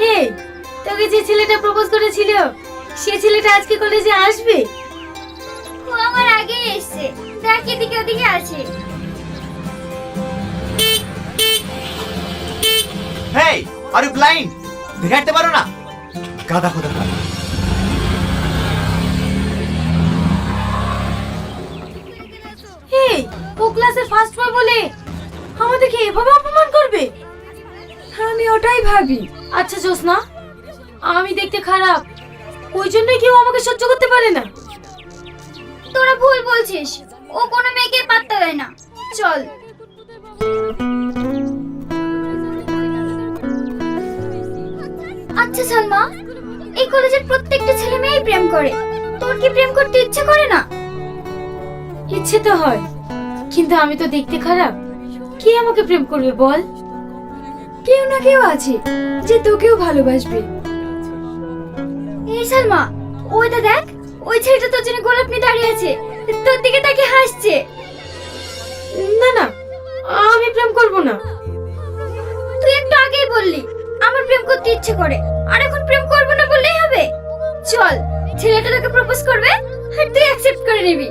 হে তোকে যে ছেলেটা প্রপোজ করেছিল সে ছেলেটা আজকে কলেজে আসবে? ও আমার আগে এসছে। দেখ এদিকে ওদিকে আছে। হেই আর ইউ ব্লাইন্ড দেখাতে পারো না? গাদা খোদা হে ও ক্লাসের ফার্স্ট বয় বলে আমাদেরকে এভাবে অপমান করবে? আমি ওটাই ভাবি। আচ্ছা জোসনা আমি দেখতে খারাপ। ওই জন্যই কেউ আমাকে সহ্য করতে পারে না। তোরা ভুল বলছিস। ও কোনো মেয়েকে পাত্তা দেয় না। চল। আচ্ছা সালমা এই কলেজের প্রত্যেকটা ছেলে মেয়েই প্রেম করে। তোর কি প্রেম করতে ইচ্ছে করে না? ইচ্ছে তো হয় কিন্তু আমি তো দেখতে খারাপ। কে আমাকে প্রেম করবে বল? কেউ না কেউ আছে যে তোকেও ভালোবাসবে। এই সালমা ওইটা দেখ ওই ছেলেটা তোর জন্য গোলাপ নিয়ে দাঁড়িয়ে আছে। তোর দিকে তাকে হাসছে। না না আমি প্রেম করব না। তুই একটু আগেই বললি আমার প্রেম করতে ইচ্ছে করে। আর এখন প্রেম করব না বললেই হবে। চল ছেলেটা তোকে প্রপোজ করবে আর তুই অ্যাকসেপ্ট করে নিবি।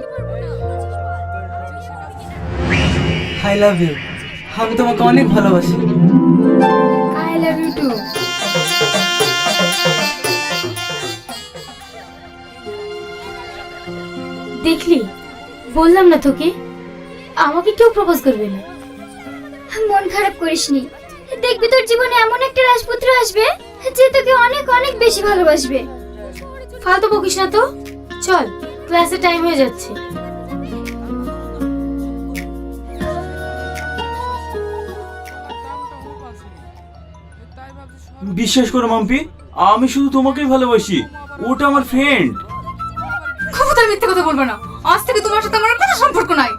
আই লাভ ইউ আমি তোমাকে অনেক ভালোবাসি। লাভ ইউ টু দেখলি? বললাম না তোকে আমাকে কেউ প্রপোজ করবে না। মন খারাপ করিসনি দেখবি তোর জীবনে এমন একটা রাজপুত্র আসবে যে তোকে অনেক অনেক বেশি ভালোবাসবে। ফালতু বকিস না তো। চল ক্লাসে টাইম হয়ে যাচ্ছে। বিশ্বাস করো মাম্পি আমি শুধু তোমাকেই ভালোবাসি। ওটা আমার ফ্রেন্ড খবরদার মিথ্যে কথা বলবে না। আজ থেকে তোমার সাথে আমার কোনো সম্পর্ক নাই।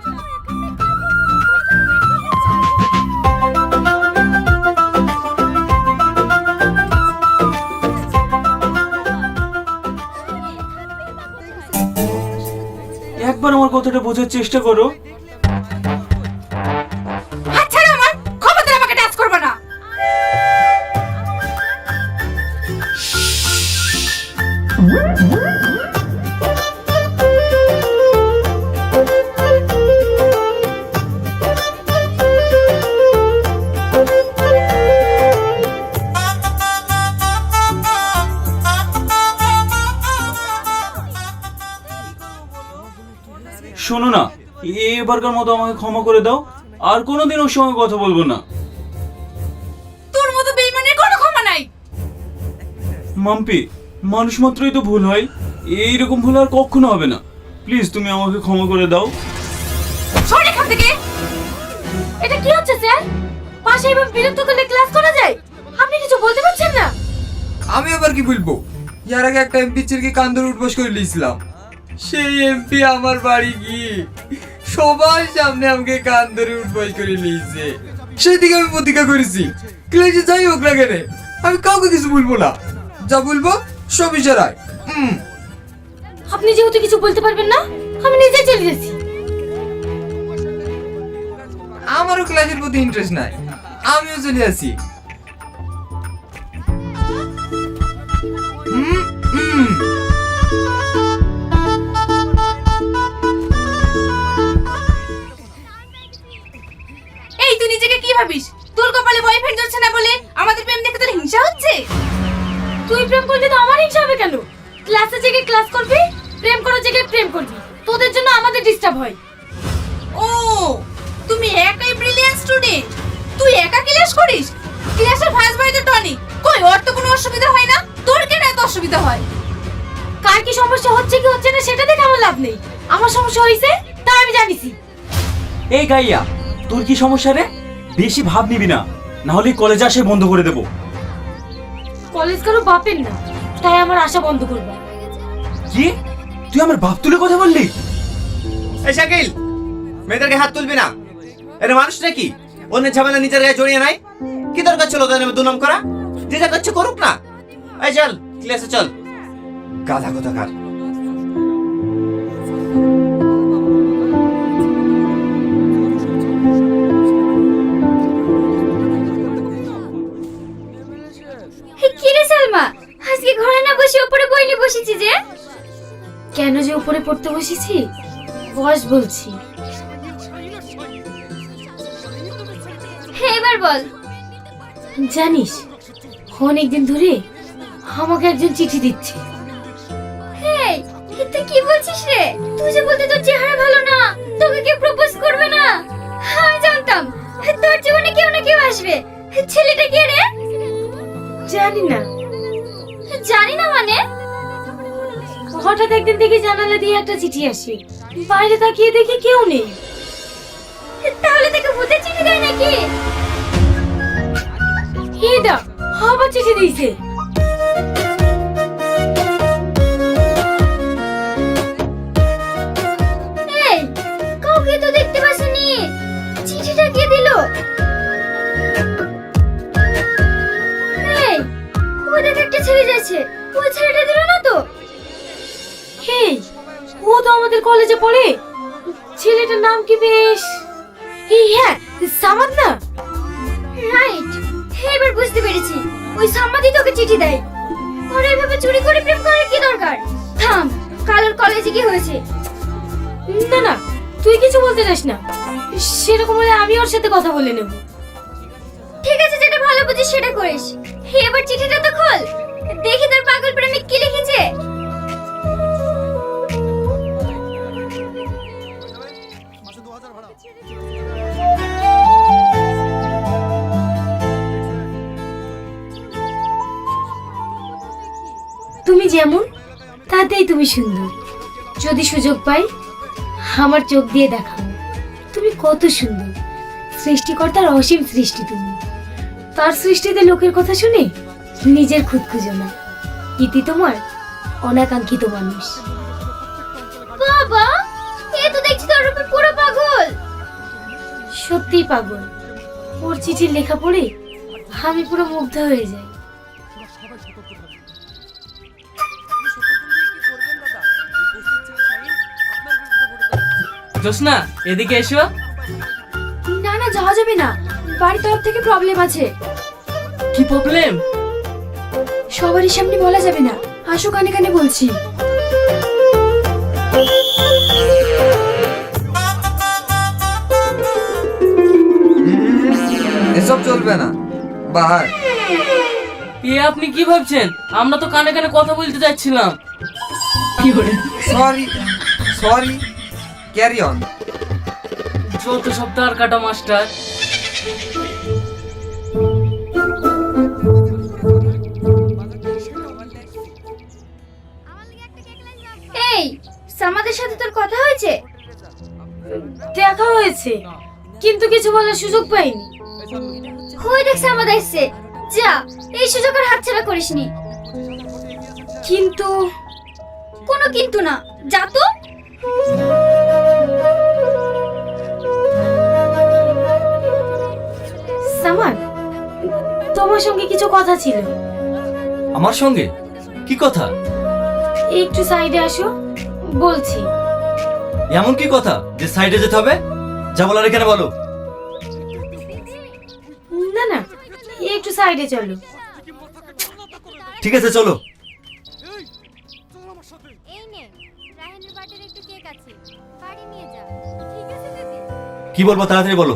একবার আমার কথাটা বোঝার চেষ্টা করো। শোনো না এবারকার মতো আমাকে ক্ষমা করে দাও আর কোনোদিন ওর সঙ্গে কথা বলব না। তোর মতো বেইমানের কোনো ক্ষমা নাই। মাম্পি মানুষ মাত্রই তো ভুল হয়। এইরকম ভুল আর কখনো হবে না। প্লিজ তুমি আমাকে ক্ষমা করে দাও। সর এখান থেকে। এটা কি হচ্ছে স্যার? পাশে এভাবে বিরক্ত করলে ক্লাস করা যায়? আপনি কিছু বলতে পারছেন না। আমি আবার কি বলব? ইয়ার আগে একটা এমপি ছেলেকে কান্দর উঠবস করে নিয়েছিলাম সেই এমপি আমার বাড়ি গিয়ে সবার সামনে আমাকে কান ধরে উঠবস করে নিয়েছে সেই দিকে আমি প্রতিজ্ঞা করেছি। ক্লাসে যাই হোক না কেন আমি কাউকে কিছু বলব না। যা বলব সব ইশারায় হুম। আপনি যেহেতু কিছু বলতে পারবেন না আমি নিজেই চলে যাচ্ছি। আমারও ক্লাসের প্রতি ইন্টারেস্ট নাই। আমিও চলে যাচ্ছি। হুম, হুম। এই তুই নিজেকে কি ভাবিস? তোর কপালে বয়ফ্রেন্ড হচ্ছে না বলে আমাদের প্রেম দেখে তোর হিংসা হচ্ছে? তুই প্রেম করলে তো আমার হিংসা হবে কেন? ক্লাসে জেগে ক্লাস করবি প্রেম করার জায়গায় প্রেম করবি তোদের জন্য আমাদের ডিস্টার্ব হয়। ও তুমি একাই ব্রিলিয়ান্ট স্টুডেন্ট তুই একা ক্লাস করিস? ক্লাসের ফার্স্ট বয় তো টনি কই ওর তো কোনো অসুবিধা হয় না? তোর কেন এত অসুবিধা হয়? কার কি সমস্যা হচ্ছে কি হচ্ছে না সেটা দেখে আমার লাভ নেই। আমার সমস্যা হয়েছে তা আমি জানিছি। এই গাইয়া তোর কি সমস্যা রে? বেশি ভাব নিবি না না হলে কলেজে আসে বন্ধ করে দেবো। কলেজ কারও বাপের না তাই আমার আশা বন্ধ করবা। কি? তুই আমার বাপ তুলে কথা বললি? এই শাকিল মেয়েদেরকে হাত তুলবি না। এটা মানুষ নাকি অন্যের ঝামেলা নিজের গায়ে জড়িয়ে নাই কি দরকার ছিল তাদের নামে দুনাম করা? যে যা করছে করুক না। এই চল ক্লাসে চল। গাধা কোথাকার। পড়তে বসেছি? বস বলছি। হ্যাঁ এবার বল। জানিস অনেকদিন ধরে আমাকে একজন চিঠি দিচ্ছে। হেই তুই কি বলছিস রে? তুই যে বলতে তোর চেহারা ভালো না তোকে কেউ প্রপোজ করবে না। আমি জানতাম তোর জীবনে কেউ না কেউ আসবে। ছেলেটা কে রে? জানি না। জানি না মানে? হঠাৎ একদিন দেখি জানালা দিয়ে একটা চিঠি আসে। বাইরে তাকিয়ে দেখি কেউ নেই। তাহলে তাকে ভূতের চিঠি দেয় নাকি? আবার চিঠি দিয়েছে। তো আমাদের কলেজে পড়ে। ছেলেটার নাম কি বেশ? হ্যাঁ সামাদ না রাইট এবার বুঝতে পেরেছি। ওই সাম্মাদি তোকে চিঠি দেয়। ওর এইভাবে চুরি করে প্রেম করার কি দরকার? থাম কাল কলেজে কি হয়েছে। না না তুই কিছু বলতে চাস না। সেরকম হলে আমি ওর সাথে কথা বলে নেব। ঠিক আছে যেটা ভালো বুঝিস সেটা করিস। এবার চিঠিটা তো খোল। দেখি তোর পাগল প্রেমিক কি লিখেছে। তুমি যেমন তাতেই তুমি সুন্দর। যদি সুযোগ পাই আমার চোখ দিয়ে দেখাবো তুমি কত সুন্দর। সৃষ্টিকর্তার অসীম সৃষ্টি তুমি। তার সৃষ্টিতে লোকের কথা শুনে নিজের খুদ খুঁজো না। ইতি তোমার অনাকাঙ্ক্ষিত মানুষ। বাবা এ তো দেখছি তোর উপর পুরো পাগল। সত্যিই পাগল। ওর চিঠির লেখা পড়ে আমি পুরো মুগ্ধ হয়ে যাই। জোসনা এদিকে এসো। না না যাওয়া যাবে না। বাড়ির তরফ থেকে প্রবলেম আছে। কি প্রবলেম সবারই সামনে বলা যাবে না। আসো কানে কানে বলছি। এসব চলবে না। বাহার। এ আপনি কি ভাবছেন? আমরা তো কানে কানে কথা বলতে যাচ্ছিলাম। কি করে সরি সরি ক্যারি অন যত সব তার কাটা মাস্টার। এই সামাদের সাথে তোর কথা হয়েছে? দেখা হয়েছে কিন্তু কিছু বলার সুযোগ পাইনি। ওই দেখ সামাদ এসছে। যা এই সুযোগ আর হাতছাড়া করিসনি। কিন্তু কোনো কিন্তু না। যা তো। সামান তোমার সঙ্গে কিছু কথা ছিল। আমার সঙ্গে? কি কথা? একটু সাইডে আসো বলছি। এমন কি কথা? যে সাইডে যেতে হবে? যা বলার এখানে বলো। না না একটু সাইডে চলো। ঠিক আছে চলো। এই নে রাহিনের বাটির একটু কেক আছে। বাড়ি নিয়ে যা। ঠিক আছে দিদি কি বলব তাড়াতাড়ি বলো।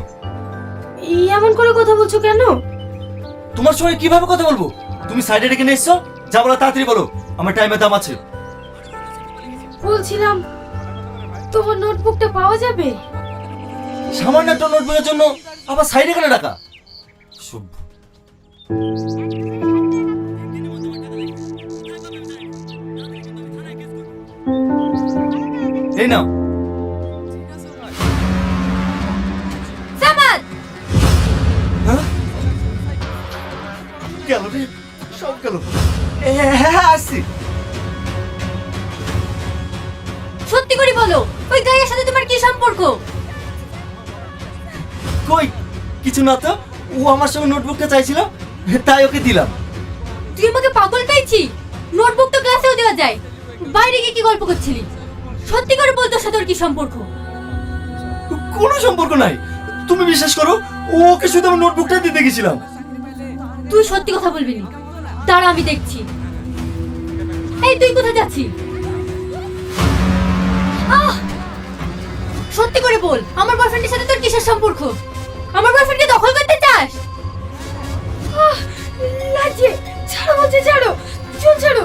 এমন করে কথা বলছো কেন? তোমার সঙ্গে কীভাবে কথা বলব? তুমি সাইডে রেখে নিয়ে এসছো? যা বলো তাড়াতাড়ি বলো। আমার টাইমে দাম আছে। বলছিলাম তোমার নোটবুকটা পাওয়া যাবে? সামান্য একটা নোটবুকের জন্য আবার সাইডে কেন ডাকা? সভ্য। এই নাও। না তো? ও আমার সঙ্গে নোটবুকটা চাইছিল তাই ওকে দিলাম। তুই আমাকে পাগল পেয়েছি নোটবুক তো ক্লাসেও দেওয়া যায়। বাইরে গিয়ে কি গল্প করছিলি? সত্যি করে বল তোর সাথে ওর কি সম্পর্ক? কোনো সম্পর্ক নাই। তুমি বিশ্বাস করো ওকে শুধু আমার নোটবুকটা দিতে গেছিলাম। তুই সত্যি কথা বলবি না। দাঁড়া আমি দেখছি। এই তুই কোথায় যাচ্ছিস! সত্যি করে বল আমার বয়ফ্রেন্ডের সাথে তোর কিসের সম্পর্ক? আমার বয়ফ্রেন্ডকে দখল করতে চাস? আহ! লাজে ছাড়ো বলছি ছাড়ো চুল ছাড়ো।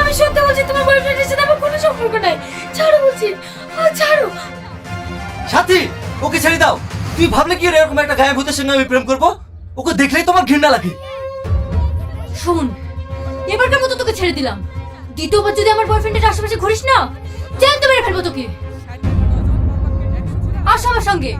আমি সত্যি বলছি তোমার বয়ফ্রেন্ডের সাথে আমার কোনো সম্পর্ক নাই। ছাড়ো বলছি ছাড়ো। সাথী ওকে ছেড়ে দাও। তুই ভাবলে কি এরকম একটা গায়ে ভূতের সঙ্গে আমি প্রেম করব? ওকে দেখলেই তোমার ঘৃণা লাগে। শোন এবারকার মতো তোকে ছেড়ে দিলাম। দ্বিতীয়বার যদি আমার বয়ফ্রেন্ডের আশেপাশে ঘুরিস না জ্যান্ত মেরে ফেলব তোকে। আসো আমার সঙ্গে।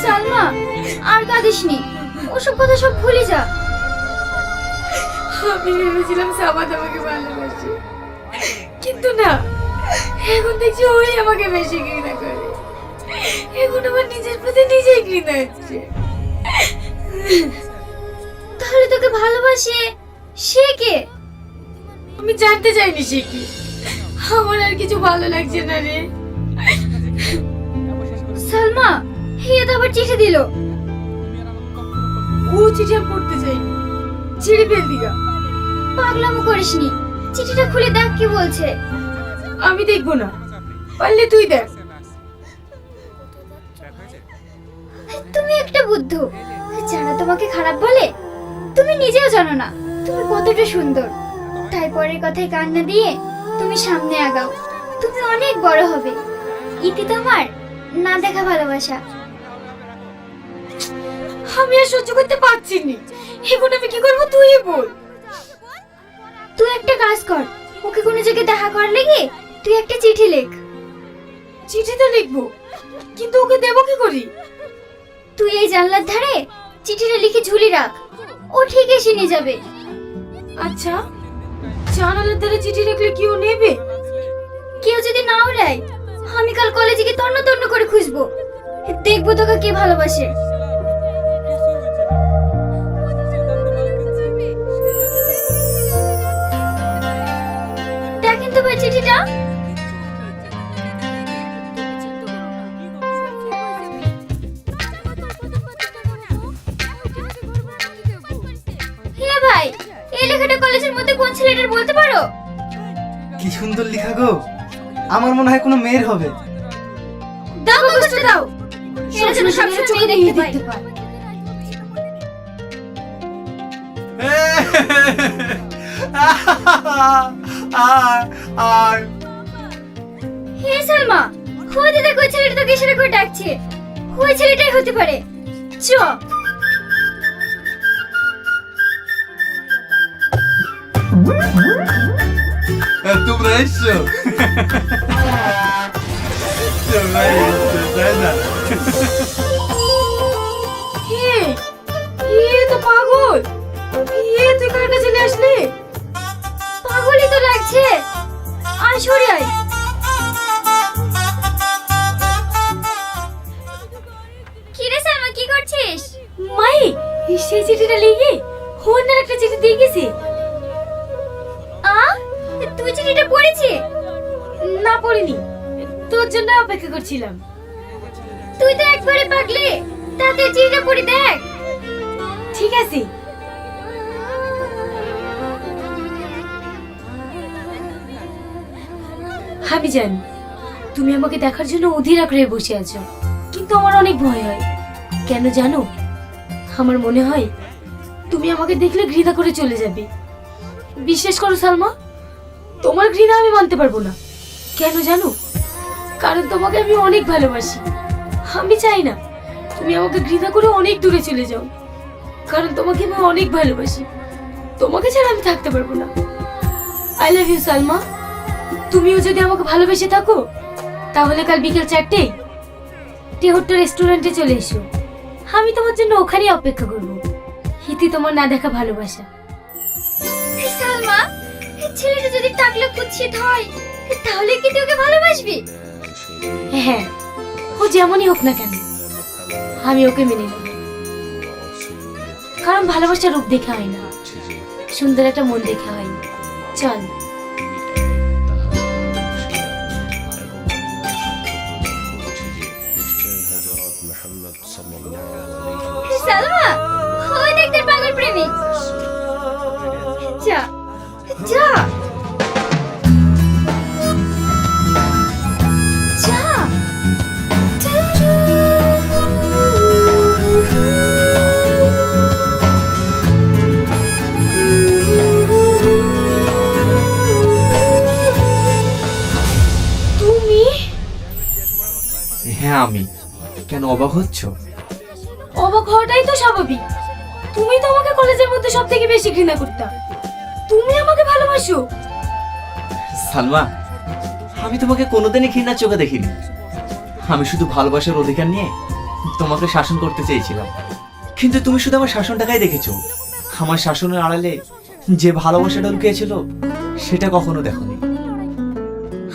সালমা আর কাঁদিসনি ওসব কথা সব ভুলে যা আমি ভেবেছিলাম সামাদ আমাকে ভালোবাসে কিন্তু না এখন দেখছি ওই আমাকে বেশি ঘৃণা করে এখন আমার নিজের প্রতি নিজেই ঘৃণা হচ্ছে তাহলে তোকে ভালোবাসে? সে কে? আমি জানতে চাইনি সে কি। আমার আর কিছু ভালো লাগছে না রে। সালমা হে তো আবার চিঠি দিল। ও চিঠি আমি পড়তে চাইনি। ছিঁড়ে ফেল দিগা। পাগলামো করিসনি। চিঠিটা খুলে দেখ কি বলছে। আমি দেখব না। পারলে তুই দেখ। তুমি একটা বুদ্ধ। যারা তোমাকে খারাপ বলে? তুমি নিজেও জানো না তুমি কতটা সুন্দর। তাই পরের কথায় কান্না দিয়ে তুমি সামনে আগাও। তুমি অনেক বড় হবে। ইতি তোমার না দেখা ভালোবাসা। আমি আর সহ্য করতে পারছি না। এখন আমি কি করব? তুই বল। তুই একটা কাজ কর। ওকে কোনো জায়গায় দেখা কর লেগে তুই একটা চিঠি লেখ। চিঠি তো লিখব। কিন্তু ওকে দেবো কি করি? তুই এই জানলার ধারে চিঠিটা লিখে ঝুলি রাখ। ও ঠিক এসে নিয়ে যাবে। আচ্ছা জানালার ধারে চিঠি রাখলে কি ও নেবে? কেউ যদি নাও নেয় আমি কাল কলেজে গিয়ে তন্ন তন্ন করে খুঁজবো। দেখব তোকে কে ভালোবাসে। ছেলেটার বলতে পারো? কি সুন্দর লেখা গো। আমার মনে হয় কোনো মেয়ের হবে। দাও কাগজটা দাও। চোখে দেখতে পাই হে সালমা ছেলেটা তোকে করে ডাকছে। ওই ছেলেটাই হতে পারে। চ। তোমরা এসছো তোমরা এসছো তাই না হে এ তো পাগল। এ তুই কার কাছে আসলি? জন্য অধীর আগ্রহে বসে আছো। কিন্তু আমার অনেক ভয় হয়। কেন জানো? আমার মনে হয় তুমি আমাকে দেখলে ঘৃণা করে চলে যাবে। বিশ্বাস করো, সালমা, তোমার ঘৃণা আমি মানতে পারব না। কেন জানো? কারণ তোমাকে আমি অনেক ভালোবাসি। আমি চাই না তুমি আমাকে ঘৃণা করে অনেক দূরে চলে যাও। কারণ তোমাকে আমি অনেক ভালোবাসি। তোমাকে ছাড়া আমি থাকতে পারব না। I love you Salma. তুমিও যদি আমাকে ভালোবেসে থাকো তাহলে কাল বিকেল চারটে? টেহট্ট রেস্টুরেন্টে চলে এসো। আমি তোমার জন্য ওখানেই অপেক্ষা করব। হিতি তোমার না দেখা ভালোবাসা। সালমা ছেলেটা যদি টাকলে কুৎসিত হয় তাহলে কি তুই ওকে ভালোবাসবি? হ্যাঁ ও যেমনই হোক না কেন আমি ওকে মেনে নেব। কারণ ভালোবাসার রূপ দেখে হয় না। সুন্দর একটা মন দেখে হয় চল। আমি? কেন অবাক হচ্ছ? অবাক হওয়াটাই তো স্বাভাবিক। তুমি তো আমাকে কলেজের মধ্যে সব থেকে বেশি ঘৃণা করতা। তুমি আমাকে ভালোবাসো। সালমা আমি তোমাকে কোনোদিনই ঘৃণার চোখে দেখিনি। আমি শুধু ভালোবাসার অধিকার নিয়ে তোমাকে শাসন করতে চেয়েছিলাম। কিন্তু তুমি শুধু আমার শাসনটাকাই দেখেছ। আমার শাসনের আড়ালে যে ভালোবাসাটা লুকিয়েছিল সেটা কখনো দেখোনি।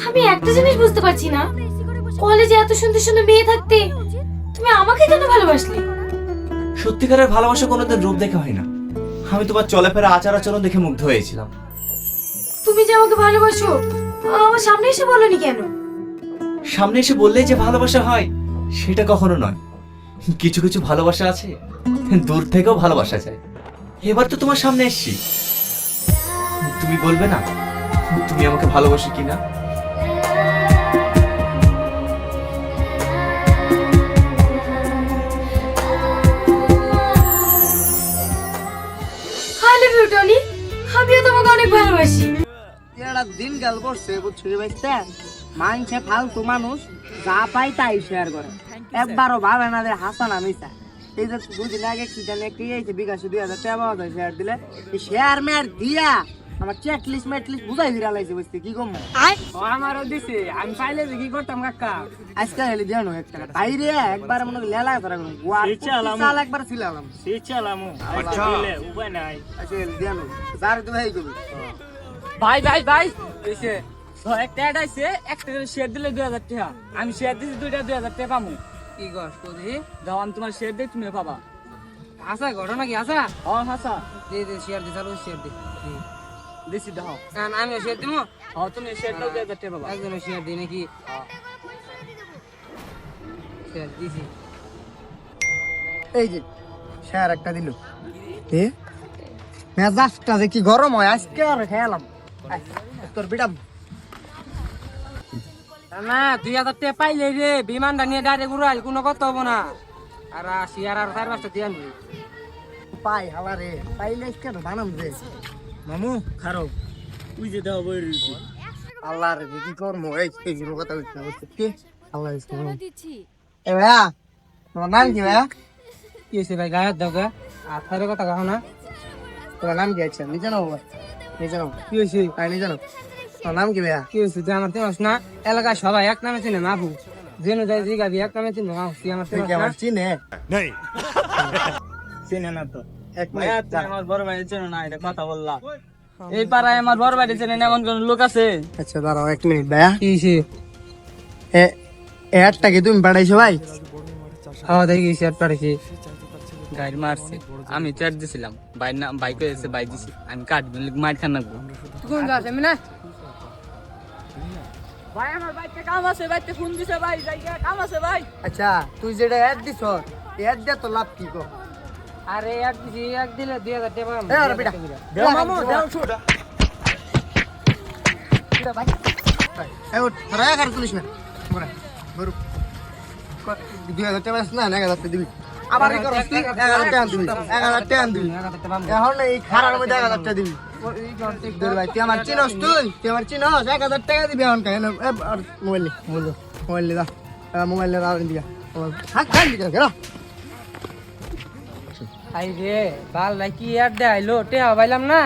আমি একটা জিনিস বুঝতে পারছি না। কলেজে এত সুন্দর সুন্দর মেয়ে থাকতে তুমি আমাকে কেন ভালোবাসলে? সত্যিকারের ভালোবাসা কোনোদিন রূপ দেখে হয় না। আমি তোমার চলাফেরা আচার আচরণ দেখে মুগ্ধ হয়েছিলাম। তুমি যে আমাকে ভালোবাসো আমার সামনে এসে বলনি কেন? সামনে এসে বললেই যে ভালোবাসা হয় সেটা কখনো নয়। কিছু কিছু ভালোবাসা আছে দূর থেকেও ভালোবাসা যায়। এবার তো তোমার সামনে এসছি। তুমি বলবে না তুমি আমাকে ভালোবাসো কিনা? দিন গেল করছে বুঝছ রে ভাইস্তা মানছে ফালতু মানুষ যা পাই তাই শেয়ার করে। একবারও ভাবে না যে হাসান আমিসা এই যে দুদিন আগে কি জানি একটি এই বিকাশে দুই হাজার টাকা পাওয়া যায় শেয়ার দিলে শেয়ার মেয়ার দিয়া আমার চেক লিস্ট মেট লিস্ট বুঝাই ফিরা লাইছে বুঝতে কি কম? আমারও দিছে আমি পাইলে যে কি করতাম কাকা। আজকে হেলে দিয়া নো এক টাকা তাই রে একবার মনে লেলা করা গেল। চাল একবার ছিলাম। আচ্ছা। হেলে দিয়া নো। যার তুমি এই করবি ভাই ভাই ভাই। এসে একটা অ্যাড আইছে একটা শেয়ার দিলে দুই হাজার টাকা। আমি শেয়ার দিছি দুইটা দুই হাজার টাকা পাবো কি কস কদি? যাও আমি তোমার শেয়ার দিই তুমি পাবা। আসা ঘটনা কি আসা ও হাসা দে দে শেয়ার দে চালু শেয়ার দে। দিছি দাও কারণ আমি শেয়ার দিব ও তুমি শেয়ার দাও দুই হাজার টাকা পাবা। একজন শেয়ার দিই নাকি? শেয়ার দিছি। এই যে শেয়ার একটা দিল। এ? মেজাজটা যে কি গরম হয় আজকে আর খেলাম। তোর বিটা না দুই হাজার টাকা পাইলে রে বিমানটা নিয়ে ডাইরেক্ট উড়াই কোনো কথা হব না। আর শেয়ার আর চার পাঁচটা দিয়ে আনবি। পাই হালা রে পাইলে আজকে বানাম রে। মামু খারো। তুই যে দাও বই রইছি আল্লাহ রে কি করব এই এই জিরো কথা বলছি না বুঝছিস কি? আল্লাহ ইসকে এ ভাইয়া তোমার নাম কি ভাইয়া? কি হয়েছে ভাই গায়ের দাও গা। আর কথা কাহো না। তোমার নাম কি আছে নিজে নাও বাবা। নিজে কি হয়েছে? তাই নিজে নাও তোমার নাম কি ভাইয়া? কি হয়েছে? তুই আমার চিনস না? এলাকায় সবাই এক নামে চিনে মাফু যাই এক নামে চিনবো মাফু তুই আমার তুই না? আমার চিনে? চিনে না তো। এক মিনিট যা। আমার বড় ভাই চেনে না এটা কথা বললাম। এই পাড়ায় আমার বড় ভাই চেনে না এমন কোন লোক আছে? আচ্ছা দাঁড়াও এক মিনিট ভাইয়া। কি এ কি তুমি বাড়াইছো ভাই? গেছি আর পারেছি গাড়ি মারছে। আমি চেয়ার দিছিলাম। বাইর না বাইক এসে বাইক দিছি। আমি কাট মার খান রাখব। কোন যাস আমি না ভাই আমার বাইকে কাম আছে বাইতে ফোন দিছে ভাই জায়গা কাম আছে ভাই। আচ্ছা তুই যেটা অ্যাড দিছ অ্যাড দিয়ে তো লাভ কি কো আরে এক দিছি এক দিলে দুই হাজার টাকা এ আরে বেটা দেও মামু দেও ছোট এ ওঠ তোরা এক আর তুলিস না। বড় বড় দুই হাজার টাকা আছে না এক হাজার টাকা দিবি? আবার এই করস তুই টাকা দিবি টাকা দিবি। এখন এই খারার মধ্যে টাকা দিবি। দূর ভাই তুই আমার চিনস তুই তুই আমার চিনস এক হাজার টাকা দিবি এখন কেন মোবাইল মোবাইল দা মোবাইল নে দাও দিয়া হাত খাই দিকে গেরা আই রে বাল নাই কি আর দে আইলো টে হবাইলাম না।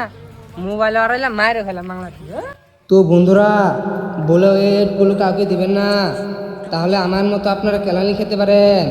মোবাইল হারাইলাম মায়ের খেলাম বাংলা তো বন্ধুরা বলে কাউকে দিবেন না। তাহলে আমার মতো আপনারা কেলানি খেতে পারেন।